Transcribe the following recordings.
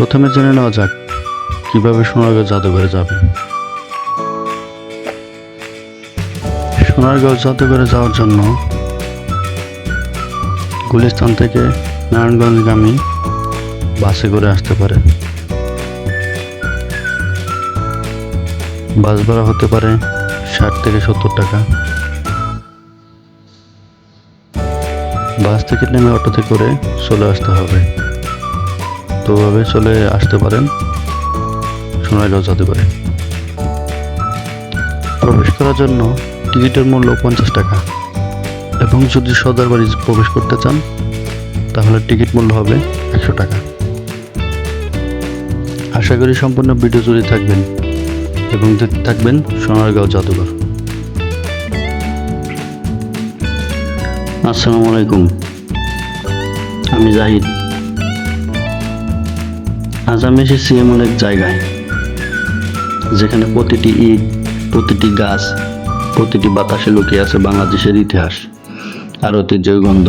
প্রথমে জেনে নেওয়া যাক, কীভাবে সোনারগাঁও জাদুঘরে যাবে। সোনারগাঁও জাদুঘরে যাওয়ার জন্য গুলিস্তান থেকে নারায়ণগঞ্জগামী বাসে করে আসতে পারে। বাস ভাড়া হতে পারে ষাট থেকে সত্তর টাকা। বাস থেকে নেমে অটোতে করে চলে আসতে হবে। তো চলে আসতে পারেন। সোনারগাঁও জাদুঘরে প্রবেশ করার জন্য টিকিটের মূল্য পঞ্চাশ টাকা। এবং যদি সদর বাড়ি প্রবেশ করতে চান, তাহলে টিকিট মূল্য হবে একশো টাকা। আশা করি সম্পূর্ণ ভিডিও জুড়ে থাকবেন এবং দেখতে থাকবেন সোনারগাঁও জাদুঘর। আসসালামু আলাইকুম। আমি জাহিদ। আজ আমি এসেছি এমন এক জায়গায়, যেখানে প্রতিটি ঈদ প্রতিটি গাছ, প্রতিটি বাতাসে লুকিয়ে আছে বাংলাদেশের ইতিহাস আর ঐতিহ্যের গন্ধ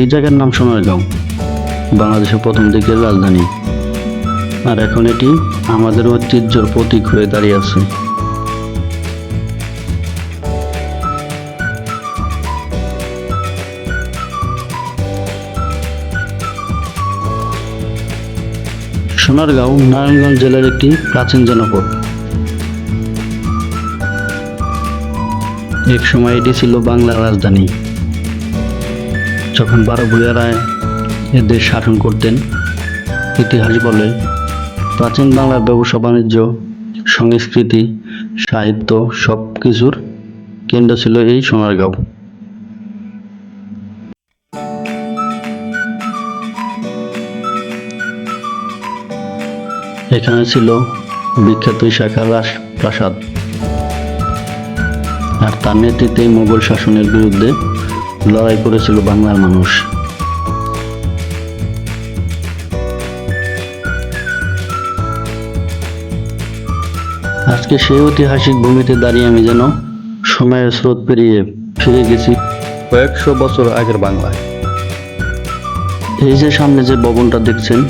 এই জায়গার নাম সোনারগাঁও, বাংলাদেশের প্রথম দিকের রাজধানী। আর এখন এটি আমাদের ঐতিহ্যর প্রতীক হয়ে দাঁড়িয়ে আছে। সোনারগাঁও, নারায়ণগঞ্জ জেলার একটি প্রাচীন জনপদ। এক সময় এটি ছিল বাংলার রাজধানী। যখন বারো ভূয়ারায় এদের শাসন করতেন, ইতিহাস বলে প্রাচীন বাংলার ব্যবসা, বাণিজ্য, সংস্কৃতি, সাহিত্য সব কিছুর কেন্দ্র ছিল এই সোনারগাঁও। এখানে ছিল বিখ্যাত শাখা রাস প্রাসাদ। আর তার নেতৃত্বে মোগল শাসনের বিরুদ্ধে লড়াই করেছিল বাংলার মানুষ। আজকে সেই ঐতিহাসিক ভূমিতে দাঁড়িয়ে আমি যেন সময়ের স্রোত পেরিয়ে ফিরে গেছি কয়েকশো বছর আগের বাংলায়। এই যে সামনে যে ভবনটা দেখছেন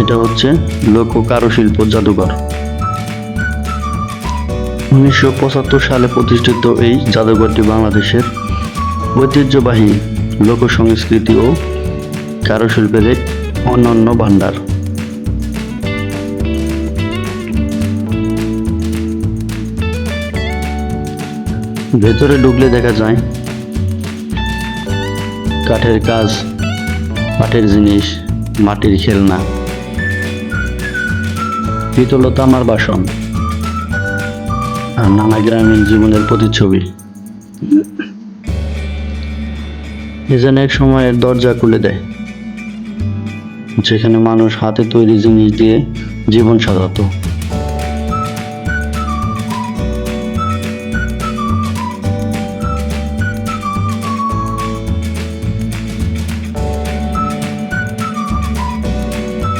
এটা হচ্ছে লোক কারুশিল্প জাদুঘর। উনিশশো পঁচাত্তর সালে প্রতিষ্ঠিত এই জাদুঘরটি বাংলাদেশের ঐতিহ্যবাহী লোক সংস্কৃতি ও কারুশিল্পের এক অনন্য ভাণ্ডার। ভেতরে ঢুকলে দেখা যায় কাঠের কাজ, পাটের জিনিস, মাটির খেলনা। পিতল আমার বাসন। আর নানা গ্রামীণ জীবনের প্রতিচ্ছবি। এ যেন এক সময়ের দরজা খুলে দেয়, যেখানে মানুষ হাতে তৈরি জিনিস দিয়ে জীবন সাজাতো।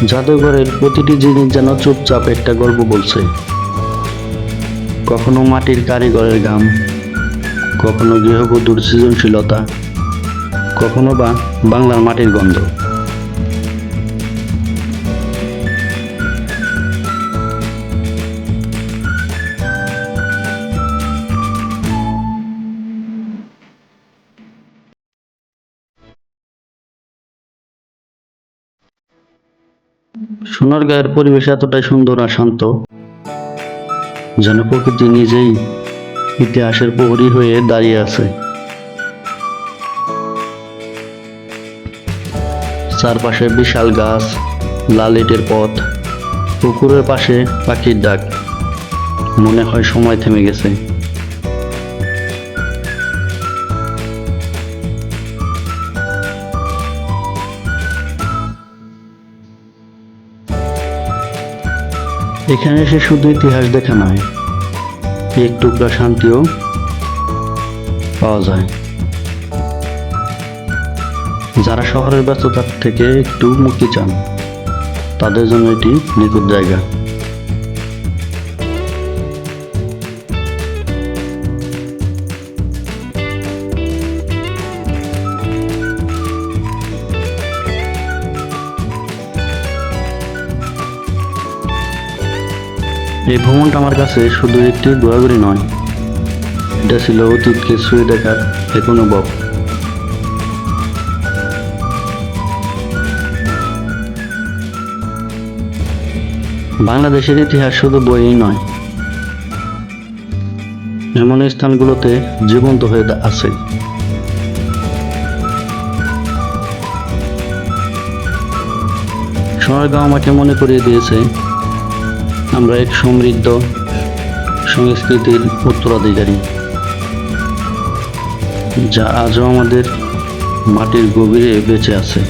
জাদুঘরের প্রতিটি জিনিস যেন চুপচাপ একটা গল্প বলছে। কখনো মাটির কারিগরের গাম কখনো গৃহবধূর সৃজনশীলতা, কখনো বা বাংলার মাটির গন্ধ। সোনারগাঁয়ের পরিবেশ এতটাই সুন্দর আর শান্ত যেন প্রকৃতি নিজেই ইতিহাসের প্রহরী হয়ে দাঁড়িয়ে আছে। চারপাশে বিশাল গাছ, লাল ইটের পথ, পুকুরের পাশে পাখির ডাক। মনে হয় সময় থেমে গেছে। এখানে এসে শুধু ইতিহাস দেখা নয় এক টুকরা শান্তিও পাওয়া যায়। যারা শহরের ব্যস্ততার থেকে একটু মুক্তি চান, তাদের জন্য এটি নিখুঁত জায়গা। এই ভ্রমণটা আমার কাছে শুধু একটি ঘোরাঘুরি নয়। এটা ছিল অতীতকে ছুঁয়ে দেখার এক অনুভব। বাংলাদেশের ইতিহাস শুধু বইই নয়, এমন স্থানগুলোতে জীবন্ত হয়ে আছে। সোনারগাঁও আমাকে মনে করিয়ে দিয়েছে আমরা এক সমৃদ্ধ সংস্কৃতির উত্তরাধিকারী যা আজও আমাদের মাটির গভীরে বেঁচে আছে।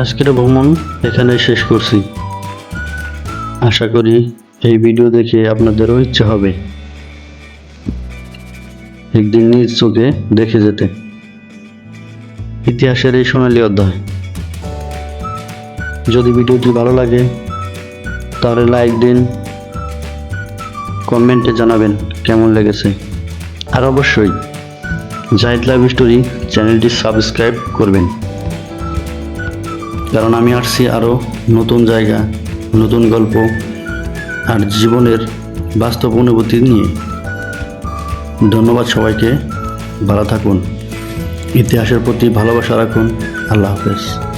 আজকের ভ্রমণ এখানে শেষ করছি। আশা করি এই ভিডিও দেখে আপনাদেরও ইচ্ছে হবে একদিন নিজ চোখে দেখে যেতে। ইতিহাসের এই সোনালী অধ্যায়। যদি ভিডিওটি ভালো লাগে, তাহলে লাইক দিন, কমেন্টে জানাবেন কেমন লেগেছে। আর অবশ্যই জাহিদ লাইভ স্টোরি চ্যানেলটি সাবস্ক্রাইব করবেন। কারণ আমি আসছি আরও নতুন জায়গা, নতুন গল্প আর জীবনের বাস্তব অনুভূতি নিয়ে। ধন্যবাদ সবাইকে, ভালো থাকুন, ইতিহাসের প্রতি ভালোবাসা রাখুন, আল্লাহ হাফেজ।